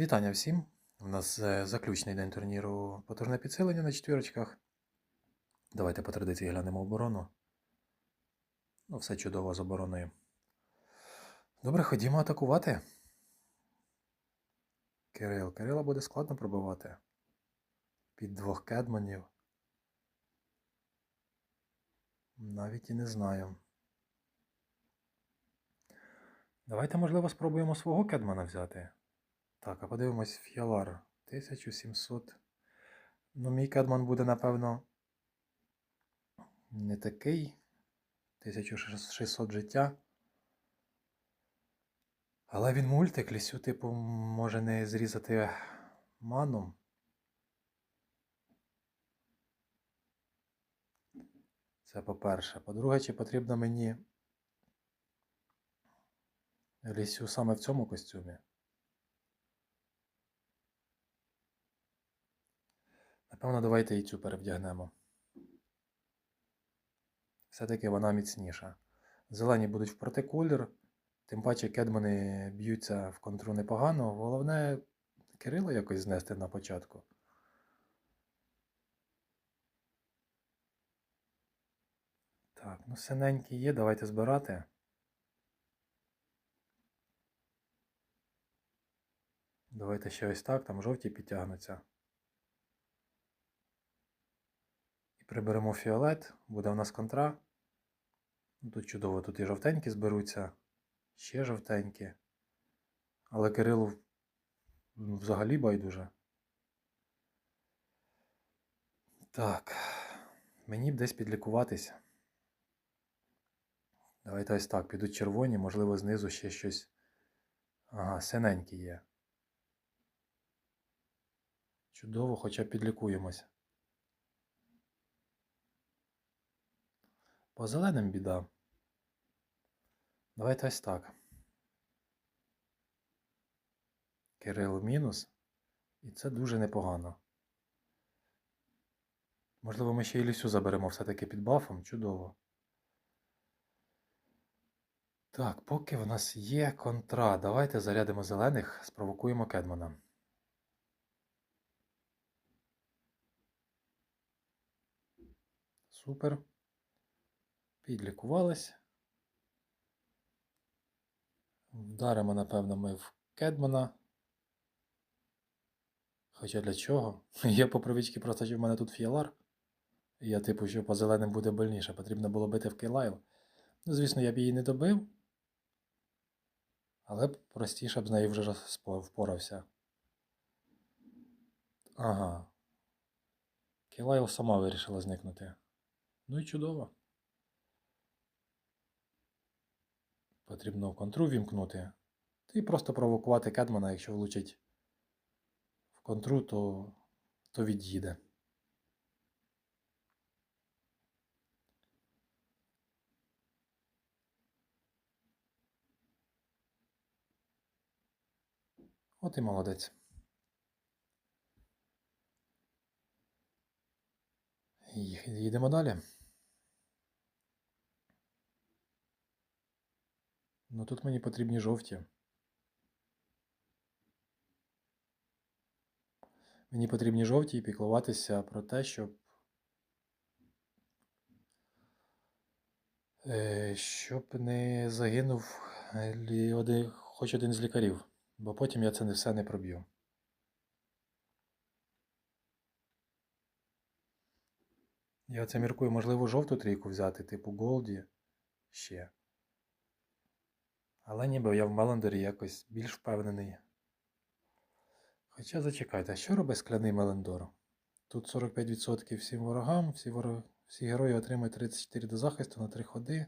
Вітання всім! У нас е, заключний день турніру потужне підсилення на четвірочках. Давайте по традиції глянемо оборону. Ну, все чудово з обороною. Добре, ходімо атакувати. Кирил. Кирила буде складно пробивати. Під двох кедманів. Навіть і не знаю. Давайте, можливо, спробуємо свого кедмана взяти. Так, а подивимось фіалар. 1700. Ну, мій кедман буде, напевно, не такий. 1600 життя. Але він мультик, лісю, типу, може не зрізати ману. Це по-перше. По-друге, чи потрібно мені лісю саме в цьому костюмі? Напевно, давайте і цю перевдягнемо. Все-таки вона міцніша. Зелені будуть в протиколір, тим паче кедмани б'ються в контру непогано. Головне Кирило якось знести на початку. Так, ну синенькі є, давайте збирати. Давайте ще ось так, там жовті підтягнуться. І приберемо фіолет, буде у нас контра. Ну, Тут чудово, тут і жовтенькі зберуться, ще жовтенькі. Але Кирилу взагалі байдуже. Так, мені б десь підлікуватись. Давайте ось так, підуть червоні, можливо, знизу ще щось. Ага, синенькі є. Чудово, хоча б По зеленим біда. Давайте ось так. Кирил мінус. І це дуже непогано. Можливо, ми ще і лісю заберемо все-таки під бафом. Чудово. Так, поки в нас є контра, давайте зарядимо зелених, спровокуємо Кедмана. Супер. Підлікувались. Вдаримо, напевно, ми в Кедмана. Хоча для чого? Я по привичці просто що в мене тут фіалар. Я типу, що по зеленим буде больніше. Потрібно було бити в Кейлайл. Ну, звісно, я б її не добив. Але простіше б з нею вже впорався. Ага. Кейлайл сама вирішила зникнути. Ну і чудово. Потрібно в контру вімкнути. І просто провокувати Кедмана, якщо влучить в контру, то, то від'їде. От і молодець. Їдемо далі. Ну тут мені потрібні жовті. Мені потрібні жовті і піклуватися про те, щоб. е, Щоб не загинув хоч один з лікарів, бо потім я це не все не проб'ю. Я це міркую, можливо, жовту трійку взяти, типу Голді ще. Але ніби я в Меландорі якось більш впевнений. Хоча зачекайте, а що робить скляний Меландор? Тут 45% всім ворогам, всі, вороги, всі герої отримують 34 до захисту на 3 ходи.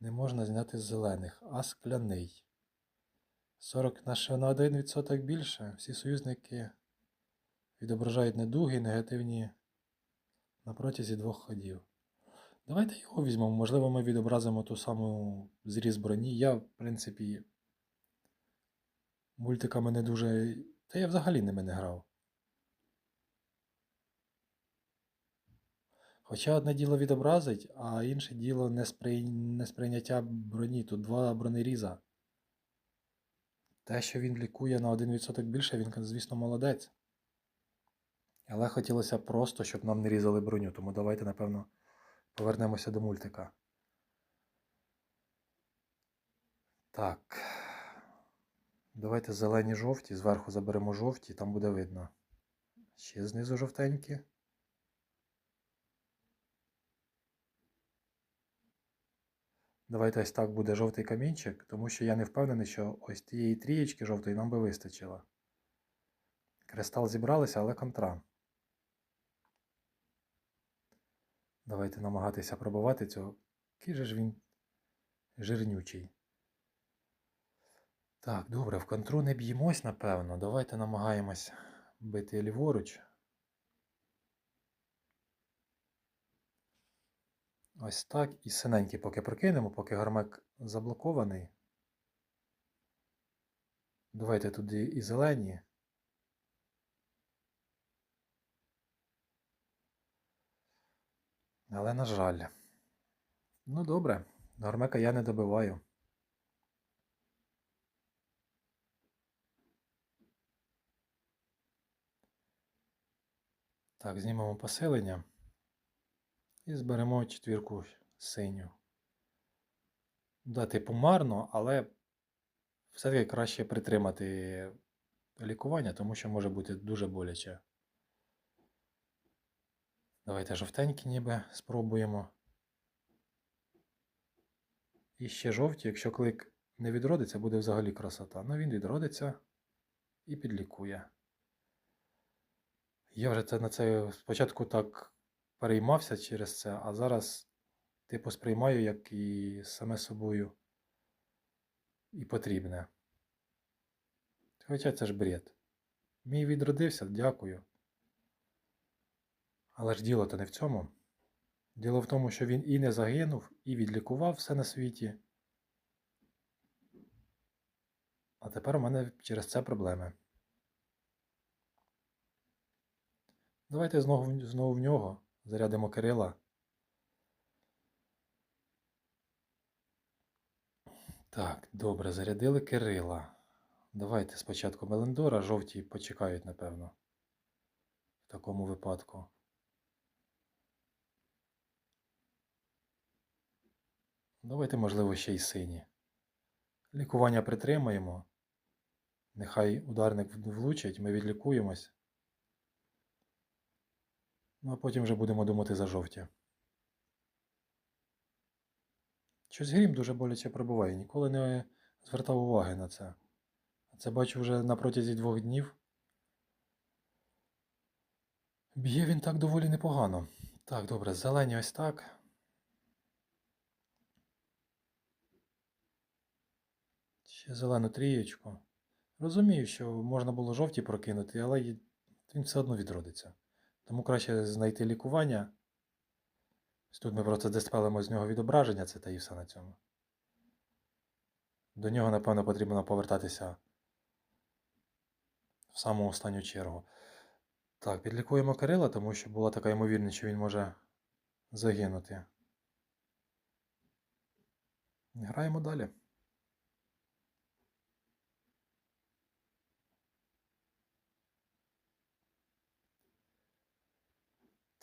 Не можна зняти з зелених, а скляний. 40 на ще на 1% більше. Всі союзники відображають недуги, негативні на протязі двох ходів. Давайте його візьмемо. Можливо, ми відобразимо ту саму зріз броні. Я, в принципі, мультиками не дуже. Та я взагалі ними не грав. Хоча одне діло відобразить, а інше діло несприй... несприйняття броні. Тут два бронеріза. Те, що він лікує на 1% більше, він, звісно, молодець. Але хотілося просто, щоб нам не різали броню, тому давайте, напевно, повернемося до мультика. Так. Давайте зелені жовті, зверху заберемо жовті, там буде видно. Ще знизу жовтенькі. Давайте ось так буде жовтий камінчик, тому що я не впевнений, що ось тієї трієчки жовтої нам би вистачило. Кристал зібралися, але контра. Давайте намагатися пробувати цього. Який же ж він жирнючий. Так, добре, в контру не б'ємось, напевно. Давайте намагаємось бити ліворуч. Ось так. І синенький поки прокинемо, поки гармек заблокований. Давайте туди і зелені. Але на жаль. Ну добре, гармека я не добиваю. Так, знімемо посилення. І зберемо четвірку синю. Да, типу марно, але все-таки краще притримати лікування, тому що може бути дуже боляче. Давайте жовтенькі ніби спробуємо. І ще жовті, якщо клик не відродиться, буде взагалі красота. Ну він відродиться і підлікує. Я вже це на це спочатку так переймався через це, а зараз типу сприймаю, як і саме собою і потрібне. Хоча це ж бред. Мій відродився, дякую. Але ж діло то не в цьому. Діло в тому, що він і не загинув, і відлікував все на світі. А тепер у мене через це проблеми. Давайте знову, знову в нього зарядимо Кирила. Так, добре, зарядили Кирила. Давайте спочатку Мелендора, жовті почекають, напевно. В такому випадку. Давайте, можливо, ще й сині. Лікування притримаємо. Нехай ударник влучить, ми відлікуємось. Ну, а потім вже будемо думати за жовті. Щось грім дуже боляче пробуває, ніколи не звертав уваги на це. А Це бачу вже на протязі двох днів. Б'є він так доволі непогано. Так, добре, зелені ось так. Ще зелену трієчку. Розумію, що можна було жовті прокинути, але він все одно відродиться. Тому краще знайти лікування. Тут ми просто диспелимо з нього відображення, це та і все на цьому. До нього, напевно, потрібно повертатися в саму останню чергу. Так, підлікуємо Кирила, тому що була така ймовірність, що він може загинути. Граємо далі.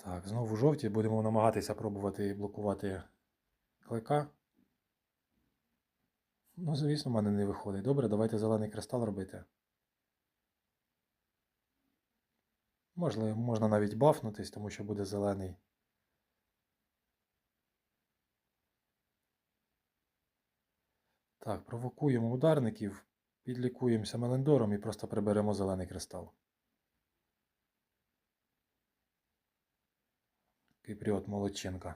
Так, знову жовті. Будемо намагатися пробувати блокувати клика. Ну, звісно, в мене не виходить. Добре, давайте зелений кристал робити. Можливо, можна навіть бафнутись, тому що буде зелений. Так, провокуємо ударників, підлікуємося мелендором і просто приберемо зелений кристал. Кипріот Молодченка.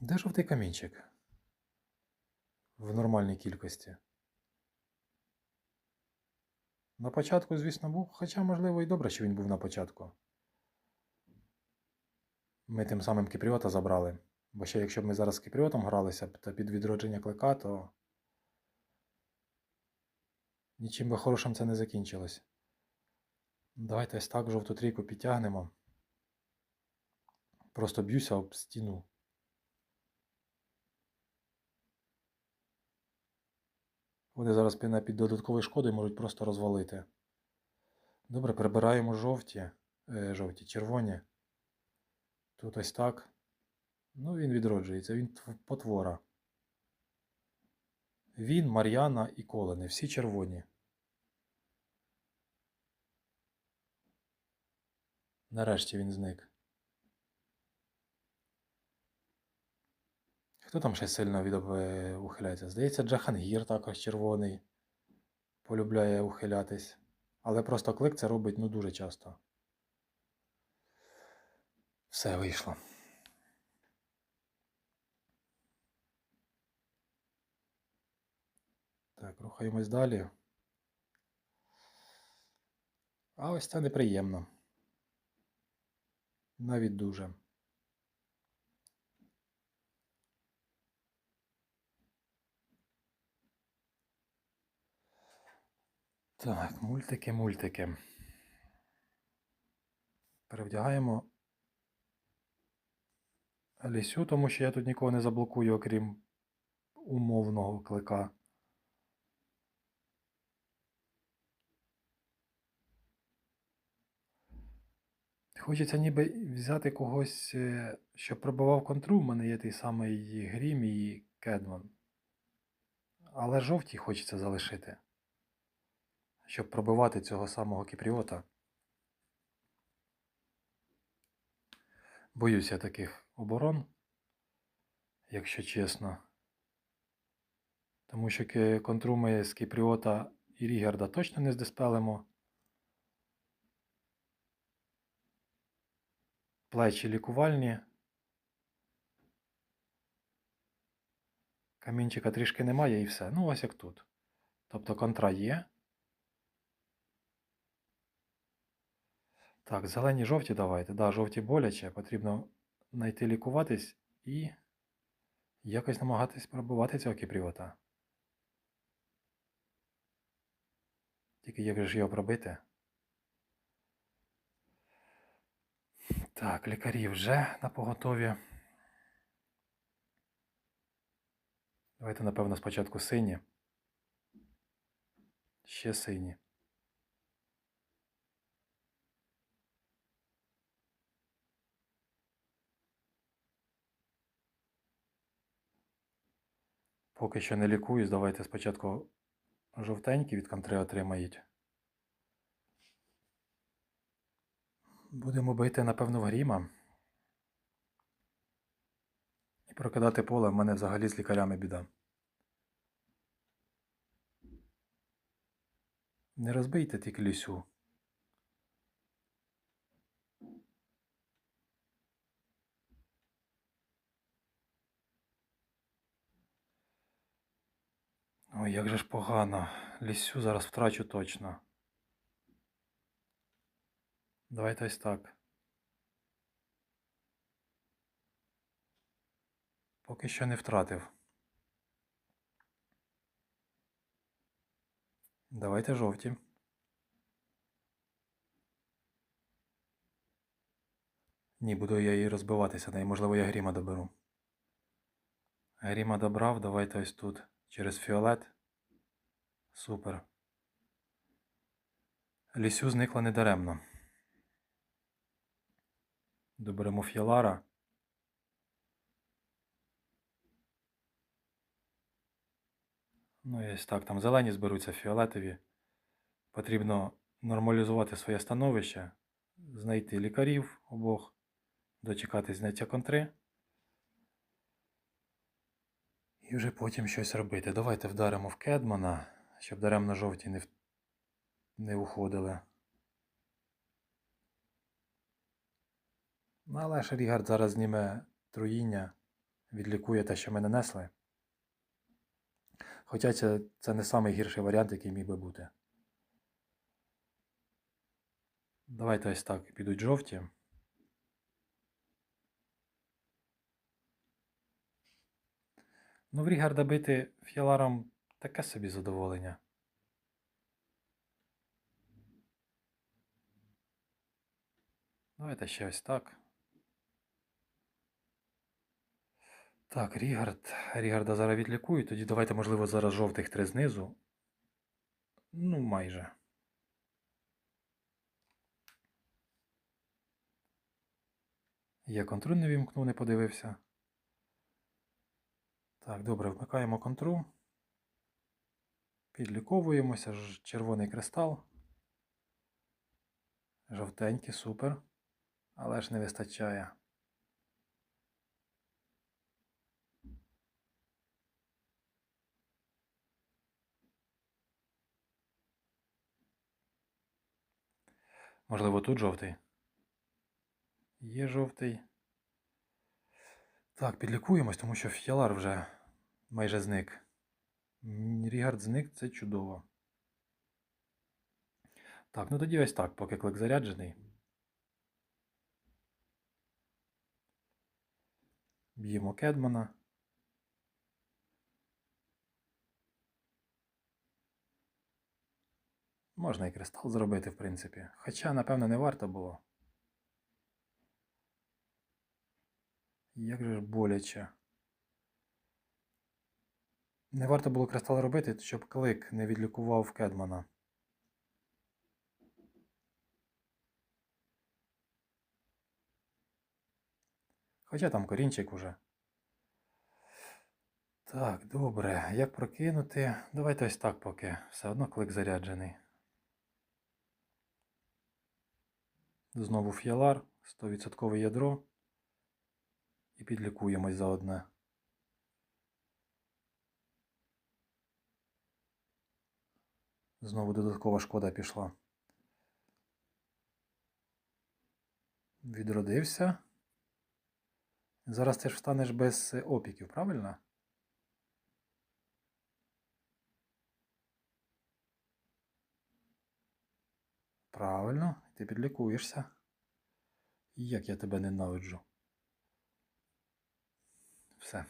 Де жовтий камінчик? В нормальній кількості. На початку, звісно, був, хоча, можливо, і добре, що він був на початку. Ми тим самим Кіпріота забрали. Бо ще якщо б ми зараз з Кіпріотом гралися то під відродження клика, то нічим би хорошим це не закінчилось. Давайте ось так жовту трійку підтягнемо. Просто б'юся об стіну. Вони зараз під додатковою шкодою можуть просто розвалити. Добре, прибираємо жовті, е, жовті, червоні. Тут ось так. Ну, він відроджується, він тв- потвора. Він, Мар'яна і Колени, всі червоні. Нарешті він зник. Хто там ще сильно від е, ухиляється? Здається, Джахангір також червоний. Полюбляє ухилятись. Але просто клик це робить ну дуже часто. Все вийшло. Так, рухаємось далі. А ось це неприємно. Навіть дуже. Так, мультики, мультики. Перевдягаємо Лісю, тому що я тут нікого не заблокую, окрім умовного клика. Хочеться ніби взяти когось, е, що пробивав контру. У мене є той самий Грім і Кедман. Але жовті хочеться залишити. Щоб пробивати цього самого Кіпріота. Боюся таких оборон, якщо чесно. Тому що контру ми з Кіпріота і Рігерда точно не здиспелимо. Плечі лікувальні. Камінчика трішки немає і все. Ну, ось як тут. Тобто контра є. Так, зелені жовті давайте. Да, жовті боляче. Потрібно знайти лікуватись і якось намагатись пробивати цього кіпріота. Тільки як же ж його пробити? Так, лікарі вже на поготові. Давайте, напевно, спочатку сині. Ще сині. Поки що не лікуюсь, давайте спочатку жовтенькі від контри отримають. Будемо бити, напевно, в гріма. І прокидати поле в мене взагалі з лікарями біда. Не розбийте тільки лісю. Ой, як же ж погано. Лісю зараз втрачу точно. Давайте ось так. Поки що не втратив. Давайте жовті. Ні, буду я її розбиватися, да і можливо я гріма доберу. Гріма добрав, давайте ось тут. Через фіолет. Супер. Лісю зникла недаремно. Доберемо фіалара. Ну ось так, там зелені зберуться фіолетові. Потрібно нормалізувати своє становище, знайти лікарів обох, дочекатись зняття контри. І вже потім щось робити. Давайте вдаримо в Кедмана, щоб даремно жовті не, в... не уходили. Ну, але Рігард зараз зніме труїння, відлікує те, що ми нанесли. Хоча це, це не найгірший варіант, який міг би бути. Давайте ось так підуть жовті. Ну, в Рігарда бити фіаларом таке собі задоволення. Давайте ще ось так. Так, Рігард. Рігарда зараз відлікують, тоді давайте, можливо, зараз жовтих три знизу. Ну, майже. Я контроль не вімкнув, не подивився. Так, добре, вмикаємо контру. Підліковуємося. Червоний кристал. Жовтенький, супер. Але ж не вистачає. Можливо, тут жовтий. Є жовтий. Так, підлікуємось, тому що фіалар вже майже зник. Рігард зник, це чудово. Так, ну тоді ось так, поки клик заряджений. Б'ємо Кедмана. Можна і кристал зробити, в принципі. Хоча, напевно, не варто було. Як же ж боляче. Не варто було кристал робити, щоб клик не відлікував Кедмана. Хоча там корінчик уже. Так, добре. Як прокинути? Давайте ось так поки. Все одно клик заряджений. Знову фіалар, 100% ядро. І підлікуємось за одне. Знову додаткова шкода пішла. Відродився. Зараз ти ж встанеш без е, опіків, правильно? Правильно, ти підлікуєшся. Як я тебе ненавиджу. Все.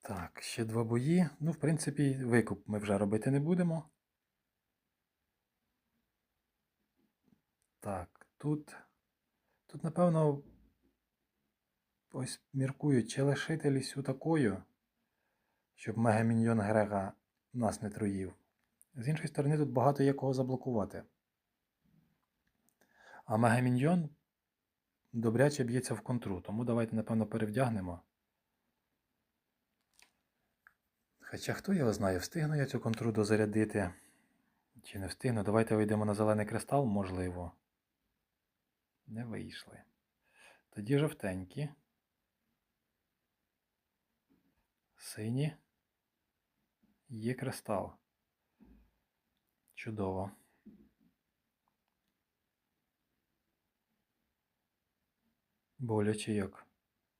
Так, ще два бої. Ну, в принципі, викуп ми вже робити не будемо. Так, тут. Тут, напевно, ось міркую, чи лишити лісю такою, щоб мегаміньйон Грега нас не труїв. З іншої сторони, тут багато є кого заблокувати. А мегаміньйон добряче б'ється в контру, тому давайте, напевно, перевдягнемо. Хоча хто його знає, встигну я цю контру дозарядити. Чи не встигну? Давайте вийдемо на зелений кристал, можливо. Не вийшли. Тоді жовтенькі. Сині. Є кристал. Чудово. Боляче як.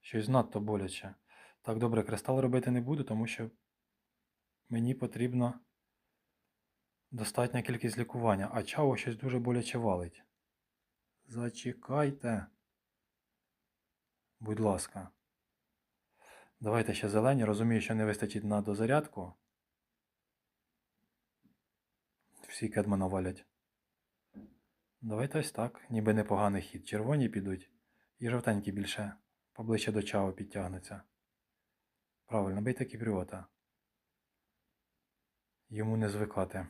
Щось надто боляче. Так, добре, кристал робити не буду, тому що мені потрібно достатня кількість лікування, а чао щось дуже боляче валить. Зачекайте. Будь ласка. Давайте ще зелені. Розумію, що не вистачить на дозарядку. Всі кедмана валять. Давайте ось так. Ніби непоганий хід. Червоні підуть. І жовтенькі більше. Поближче до чао підтягнуться. Правильно, бийте кіпріота. Йому не звикати.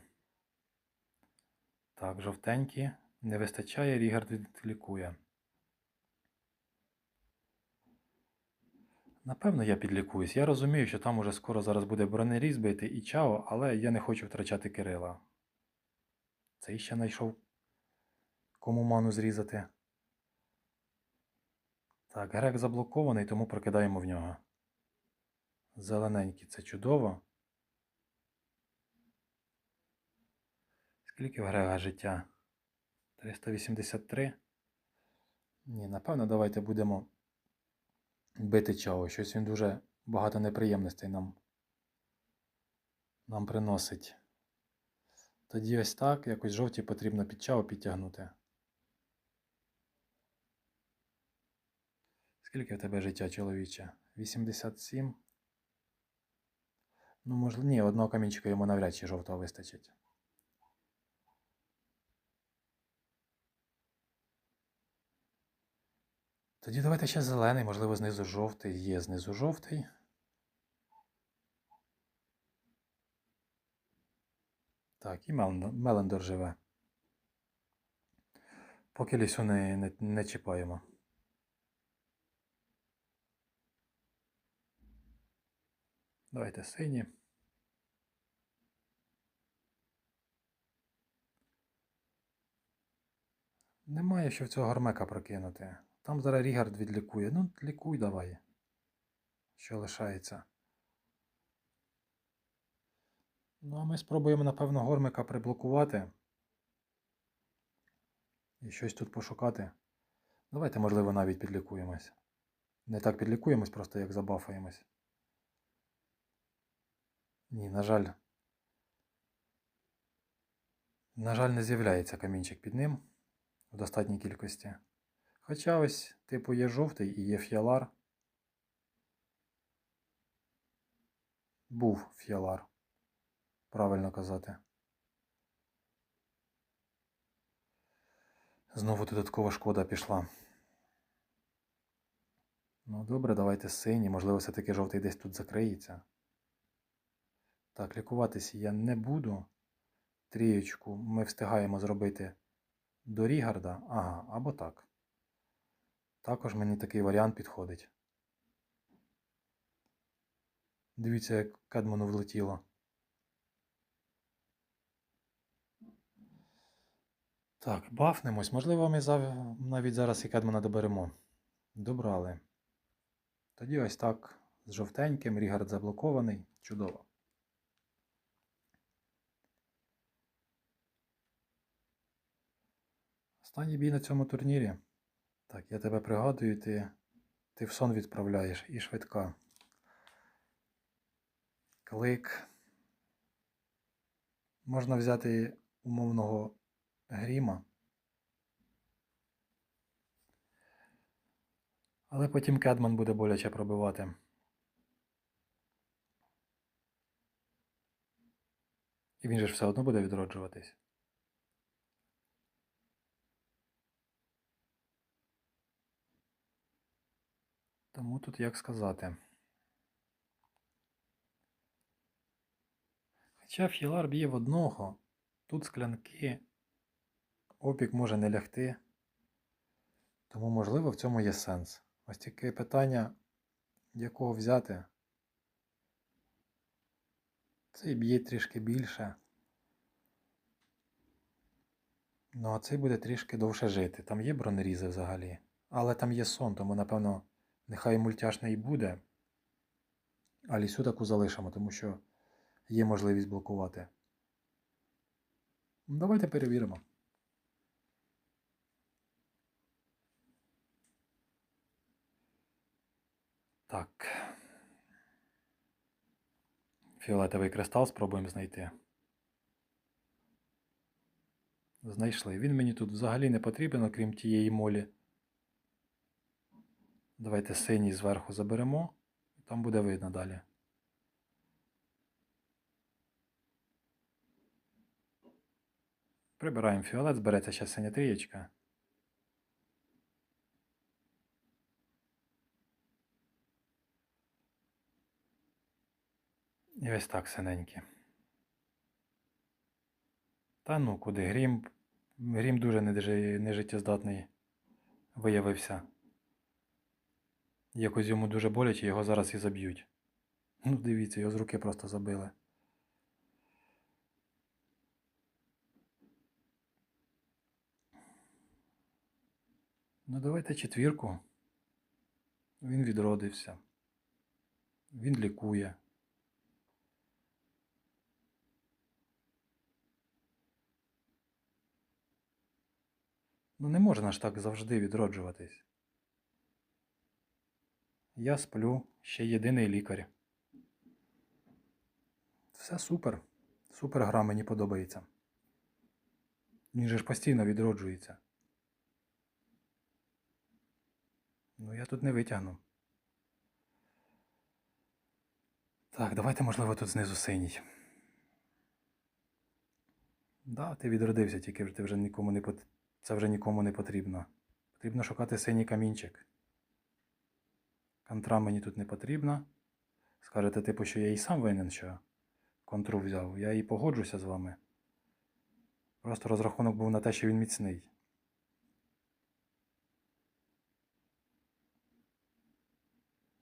Так, жовтенькі. Не вистачає, Рігард відлікує. Напевно, я підлікуюсь. Я розумію, що там уже скоро зараз буде бронеріз бити і чао, але я не хочу втрачати Кирила. Цей ще знайшов кому ману зрізати. Так, грек заблокований, тому прокидаємо в нього. Зелененький, це чудово. Скільки в грега життя? 383. Ні, напевно, давайте будемо бити чао. Щось він дуже багато неприємностей нам, нам приносить. Тоді ось так, якось жовті потрібно під чао підтягнути. Скільки в тебе життя, чоловіче? 87. Ну, можливо, ні, одного камінчика йому навряд чи жовтого вистачить. Тоді давайте ще зелений, можливо, знизу жовтий, є знизу жовтий. Так, і Мелендор живе. Поки лісу не, не, не чіпаємо. Давайте сині. Немає що в цього гармека прокинути. Там зараз Рігард відлікує. Ну, лікуй давай. Що лишається. Ну, а ми спробуємо, напевно, гормика приблокувати. І щось тут пошукати. Давайте, можливо, навіть підлікуємось. Не так підлікуємось, просто як забафаємось. Ні, на жаль. На жаль, не з'являється камінчик під ним в достатній кількості. Хоча ось, типу, є жовтий і є фіалар. Був фіалар. Правильно казати. Знову додаткова шкода пішла. Ну, добре, давайте синій. Можливо, все-таки жовтий десь тут закриється. Так, лікуватися я не буду. Трієчку ми встигаємо зробити до Рігарда. Ага, або так. Також мені такий варіант підходить. Дивіться, як Кедману влетіло. Так, бафнемось. Можливо, ми навіть зараз і Кедмана доберемо. Добрали. Тоді ось так. З жовтеньким, Рігард заблокований. Чудово. Останній бій на цьому турнірі. Так, я тебе пригадую, ти, ти в сон відправляєш і швидка. Клик. Можна взяти умовного гріма. Але потім Кедман буде боляче пробивати. І він же ж все одно буде відроджуватись. Тому тут як сказати. Хоча філар б'є в одного, тут склянки, опік може не лягти. Тому, можливо, в цьому є сенс. Ось таке питання, якого взяти. Цей б'є трішки більше. Ну, а цей буде трішки довше жити. Там є бронерізи взагалі. Але там є сон, тому, напевно, нехай мультяшний і буде. А лісю таку залишимо, тому що є можливість блокувати. Ну, Давайте перевіримо. Так. Фіолетовий кристал спробуємо знайти. Знайшли. Він мені тут взагалі не потрібен, окрім тієї молі. Давайте синій зверху заберемо. Там буде видно далі. Прибираємо фіолет, збереться ще синя трієчка. І ось так синенькі. Та ну куди? Грім. Грім дуже нежиттєздатний виявився. Якось йому дуже боляче, його зараз і заб'ють. Ну, дивіться, його з руки просто забили. Ну, давайте четвірку. Він відродився. Він лікує. Ну не можна ж так завжди відроджуватись. Я сплю, ще єдиний лікар. Все супер. Супер гра мені подобається. Він же ж постійно відроджується. Ну я тут не витягну. Так, давайте, можливо, тут знизу синій. Да, ти відродився, тільки ти вже нікому не пот... це вже нікому не потрібно. Потрібно шукати синій камінчик. Контра мені тут не потрібна. Скажете, типу, що я і сам винен, що контру взяв. Я і погоджуся з вами. Просто розрахунок був на те, що він міцний.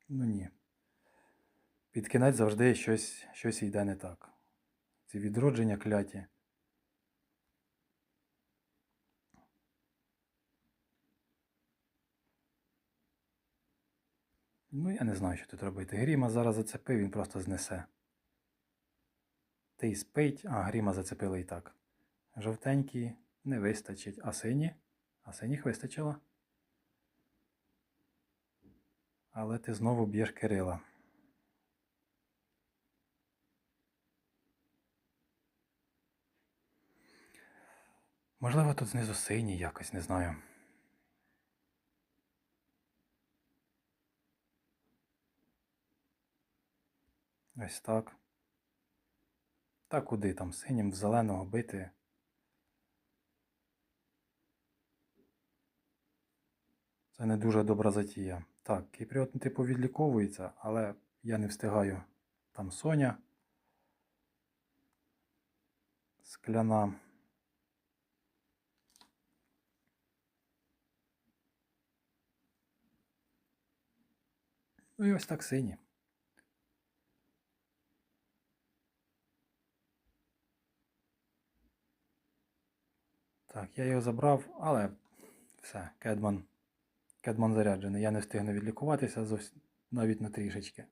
Ну ні. Під кінець завжди щось, щось йде не так. Ці відродження кляті. Ну, я не знаю, що тут робити. Гріма зараз зацепив, він просто знесе. Ти спить, а гріма зацепили і так. Жовтенькі не вистачить. А сині? А синіх вистачило. Але ти знову б'єш Кирила. Можливо, тут знизу синій якось, не знаю. Ось так. Та куди там синім в зеленого бити? Це не дуже добра затія. Так, кіпріот типу відліковується, але я не встигаю. Там Соня. Скляна. Ну і ось так сині. Так, я його забрав, але все, Кедман. Кедман заряджений. Я не встигну відлікуватися зовсім навіть на трішечки.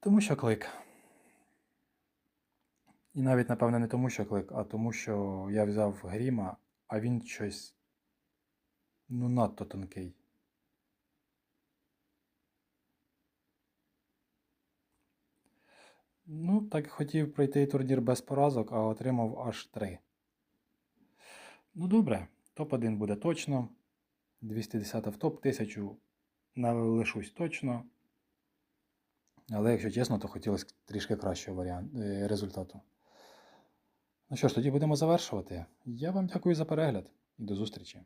Тому що клик. І навіть, напевно, не тому, що клик, а тому, що я взяв гріма, а він щось ну надто тонкий. Ну, так хотів пройти турнір без поразок, а отримав аж три. Ну, добре, топ-1 буде точно. 210 в топ, 1000 налишусь точно. Але, якщо чесно, то хотілося трішки кращого варіант, е, результату. Ну що ж, тоді будемо завершувати. Я вам дякую за перегляд і до зустрічі.